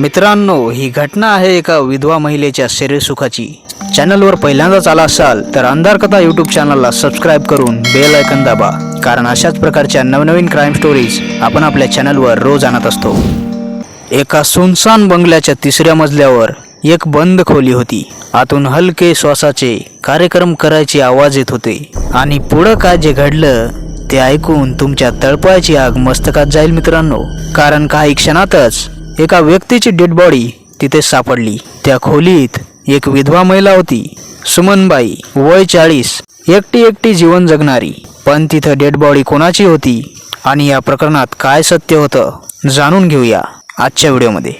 मित्रांनो ही घटना आहे एका विधवा महिलेच्या शरीरसुखाची चॅनलवर पहिल्यांदाच आला असाल तर अंधार कथा यूट्यूब चॅनलला सबस्क्राईब करून बेल ऐकन दाबा. कारण अशाच प्रकारच्या नवनवीन क्राईम स्टोरीज आपण आपल्या चॅनलवर रोज आणत असतो. एका सुनसान बंगल्याच्या तिसऱ्या मजल्यावर एक बंद खोली होती. आतून हलके श्वासाचे कार्यक्रम करायचे आवाज येत होते. आणि पुढं काय जे घडलं ते ऐकून तुमच्या तळपायची आग मस्तकात जाईल मित्रांनो. कारण काही क्षणातच एका व्यक्तीची डेड बॉडी तिथे सापडली. त्या खोलीत एक विधवा महिला होती सुमनबाई वय चाळीस. एकटी एकटी जीवन जगणारी. पण तिथं डेड बॉडी कोणाची होती आणि या प्रकरणात काय सत्य होतं जाणून घेऊया आजच्या व्हिडिओमध्ये.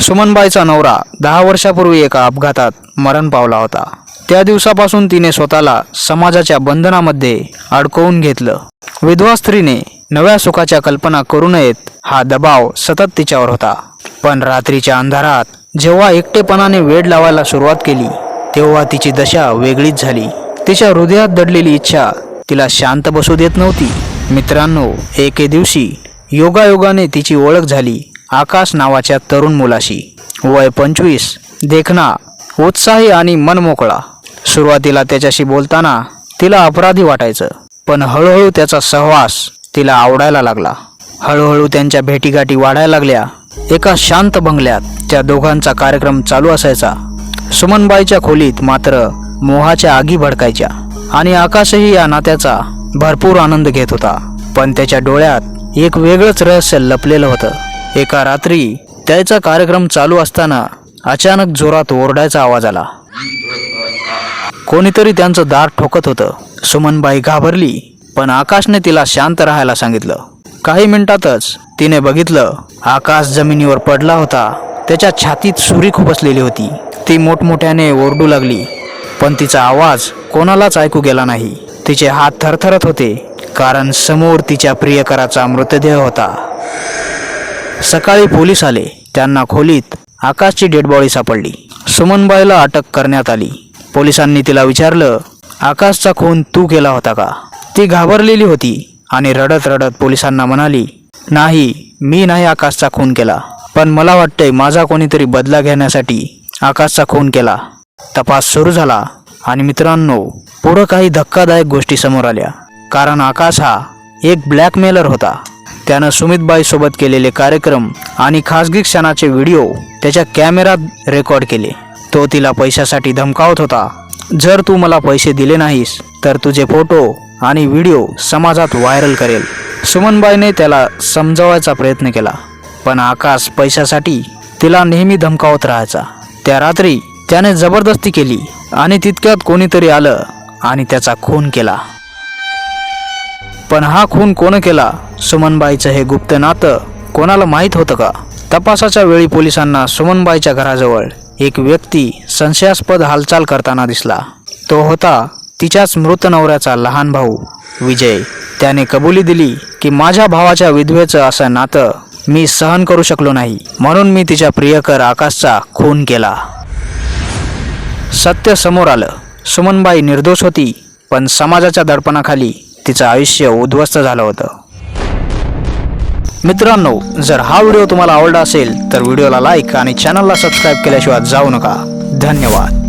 सुमनबाईचा नवरा दहा वर्षापूर्वी एका अपघातात मरण पावला होता. त्या दिवसापासून तिने स्वतःला समाजाच्या बंधनामध्ये अडकवून घेतलं. विधवा स्त्रीने नव्या सुखाच्या कल्पना करू नयेत हा दबाव सतत तिच्यावर होता. पण रात्रीच्या अंधारात जेव्हा एकटेपणाने वेड लावायला सुरुवात केली तेव्हा तिची दशा वेगळीच झाली. तिच्या हृदयात दडलेली इच्छा तिला शांत बसू देत नव्हती. मित्रांनो एके दिवशी योगायोगाने तिची ओळख झाली आकाश नावाच्या तरुण मुलाशी. वय पंचवीस देखणा उत्साही आणि मनमोकळा. सुरुवातीला त्याच्याशी बोलताना तिला अपराधी वाटायचं पण हळूहळू त्याचा सहवास तिला आवडायला लागला. हळूहळू त्यांच्या भेटीगाठी वाढायला लागल्या. एका शांत बंगल्यात त्या दोघांचा कार्यक्रम चालू असायचा. सुमनबाईच्या खोलीत मात्र मोहाच्या आगी भडकायच्या आणि आकाशही या नात्याचा भरपूर आनंद घेत होता. पण त्याच्या डोळ्यात एक वेगळंच रहस्य लपलेलं होतं. एका रात्री त्याचा कार्यक्रम चालू असताना अचानक जोरात ओरडायचा आवाज आला. कोणीतरी त्यांचं दार ठोकत होतं. सुमनबाई घाबरली. पण आकाशने तिला शांत राहायला सांगितलं. काही मिनिटातच तिने बघितलं आकाश जमिनीवर पडला होता. त्याच्या छातीत सुरी खुपसलेली होती. ती मोठमोठ्याने ओरडू लागली पण तिचा आवाज कोणालाच ऐकू गेला नाही. तिचे हात थरथरत होते कारण समोर तिच्या प्रियकराचा मृतदेह होता. सकाळी पोलीस आले. त्यांना खोलीत आकाशची डेडबॉडी सापडली. सुमनबाईला अटक करण्यात आली. पोलिसांनी तिला विचारलं आकाशचा खून तू केला होता का? ती घाबरलेली होती आणि रडत रडत पोलिसांना म्हणाली नाही मी नाही आकाशचा खून केला पण मला वाटतंय माझा कोणीतरी बदला घेण्यासाठी आकाशचा खून केला. तपास सुरू झाला आणि मित्रांनो पुढं काही धक्कादायक गोष्टी समोर आल्या. कारण आकाश हा एक ब्लॅकमेलर होता. त्यानं सुमितबाई सोबत केलेले कार्यक्रम आणि खासगी क्षणाचे व्हिडिओ त्याच्या कॅमेरात रेकॉर्ड केले. तो तिला पैशासाठी धमकावत होता जर तू मला पैसे दिले नाहीस तर तुझे फोटो आणि व्हिडिओ समाजात व्हायरल करेल. सुमनबाईने त्याला समजावायचा प्रयत्न केला पण आकाश पैशासाठी तिला नेहमी धमकावत राहायचा. त्या रात्री त्याने जबरदस्ती केली आणि तितक्यात कोणीतरी आलं आणि त्याचा खून केला. पण हा खून कोण केला सुमनबाईचं हे गुप्त नातं कोणाला माहीत होतं का? तपासाच्या वेळी पोलिसांना सुमनबाईच्या घराजवळ एक व्यक्ती संशयास्पद हालचाल करताना दिसला. तो होता तिच्याच मृत नवऱ्याचा लहान भाऊ विजय. त्याने कबुली दिली की माझ्या भावाच्या विधवेचं असं नातं मी सहन करू शकलो नाही. म्हणून मी तिच्या प्रियकर आकाशचा खून केला. सत्य समोर आलं. सुमनबाई निर्दोष होती पण समाजाच्या दडपणाखाली तिचं आयुष्य उद्ध्वस्त झालं होतं. मित्रांनो जर हा व्हिडिओ तुम्हाला आवडला असेल तर व्हिडिओला लाईक आणि चॅनलला सबस्क्राईब केल्याशिवाय जाऊ नका. धन्यवाद.